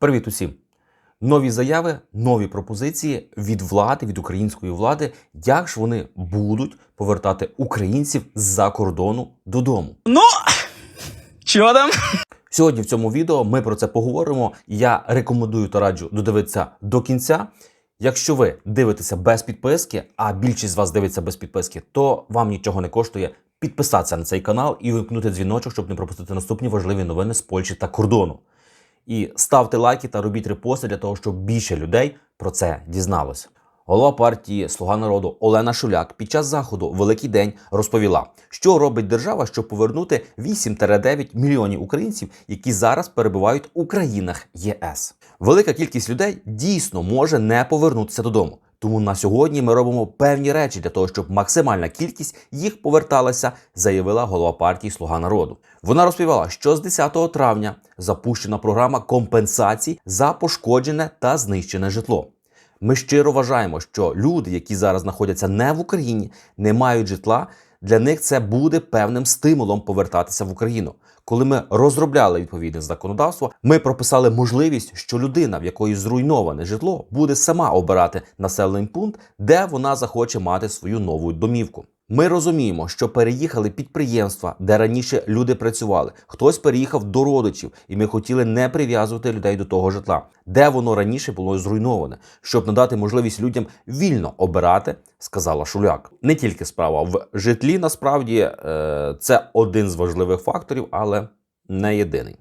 Привіт усім! Нові заяви, нові пропозиції від влади, від української влади, як ж вони будуть повертати українців з-за кордону додому. Ну, чого там? Сьогодні в цьому відео ми про це поговоримо. Я рекомендую та раджу додивитися до кінця. Якщо ви дивитеся без підписки, а більшість з вас дивиться без підписки, то вам нічого не коштує підписатися на цей канал і вимкнути дзвіночок, щоб не пропустити наступні важливі новини з Польщі та кордону. І ставте лайки та робіть репости для того, щоб більше людей про це дізналося. Голова партії Слуга народу Олена Шуляк під час заходу Великий день розповіла, що робить держава, щоб повернути 8-9 мільйонів українців, які зараз перебувають у країнах ЄС. Велика кількість людей дійсно може не повернутися додому. Тому на сьогодні ми робимо певні речі для того, щоб максимальна кількість їх поверталася, заявила голова партії Слуга народу. Вона розповіла, що з 10 травня запущена програма компенсацій за пошкоджене та знищене житло. Ми щиро вважаємо, що люди, які зараз знаходяться не в Україні, не мають житла. Для них це буде певним стимулом повертатися в Україну. Коли ми розробляли відповідне законодавство, ми прописали можливість, що людина, в якої зруйноване житло, буде сама обирати населений пункт, де вона захоче мати свою нову домівку. Ми розуміємо, що переїхали підприємства, де раніше люди працювали. Хтось переїхав до родичів, і ми хотіли не прив'язувати людей до того житла, де воно раніше було зруйноване, щоб надати можливість людям вільно обирати, сказала Шуляк. Не тільки справа в житлі, насправді е, це один з важливих факторів, не єдиний.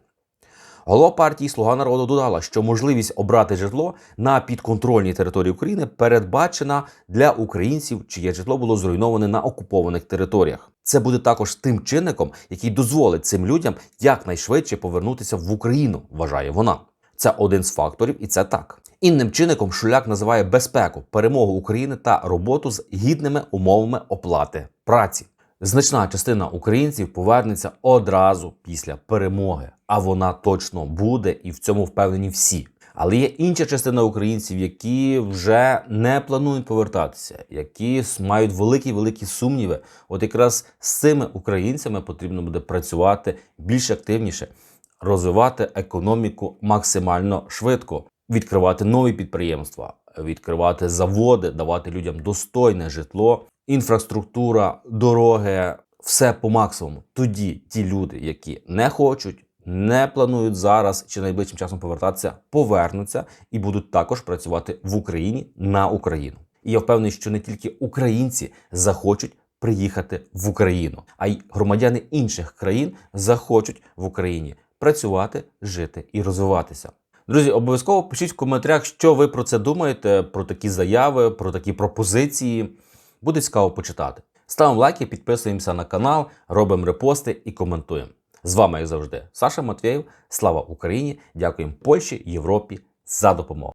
Голова партії Слуга народу додала, що можливість обрати житло на підконтрольній території України передбачена для українців, чиє житло було зруйноване на окупованих територіях. Це буде також тим чинником, який дозволить цим людям якнайшвидше повернутися в Україну, вважає вона. Це один з факторів, і це так. Інним чинником Шуляк називає безпеку, перемогу України та роботу з гідними умовами оплати праці. Значна частина українців повернеться одразу після перемоги, а вона точно буде, і в цьому впевнені всі. Але є інша частина українців, які вже не планують повертатися, які мають великі великі сумніви. От якраз з цими українцями потрібно буде працювати більш активніше, розвивати економіку максимально швидко, відкривати нові підприємства, відкривати заводи, давати людям достойне житло, інфраструктура, дороги, все по максимуму. Тоді ті люди, які не хочуть, не планують зараз чи найближчим часом повертатися, повернуться і будуть також працювати в Україні на Україну. І я впевнений, що не тільки українці захочуть приїхати в Україну, а й громадяни інших країн захочуть в Україні працювати, жити і розвиватися. Друзі, обов'язково пишіть в коментарях, що ви про це думаєте, про такі заяви, про такі пропозиції. Буде цікаво почитати. Ставимо лайки, підписуємося на канал, робимо репости і коментуємо. З вами, як завжди, Саша Матвєєв. Слава Україні! Дякуємо Польщі, Європі за допомогу.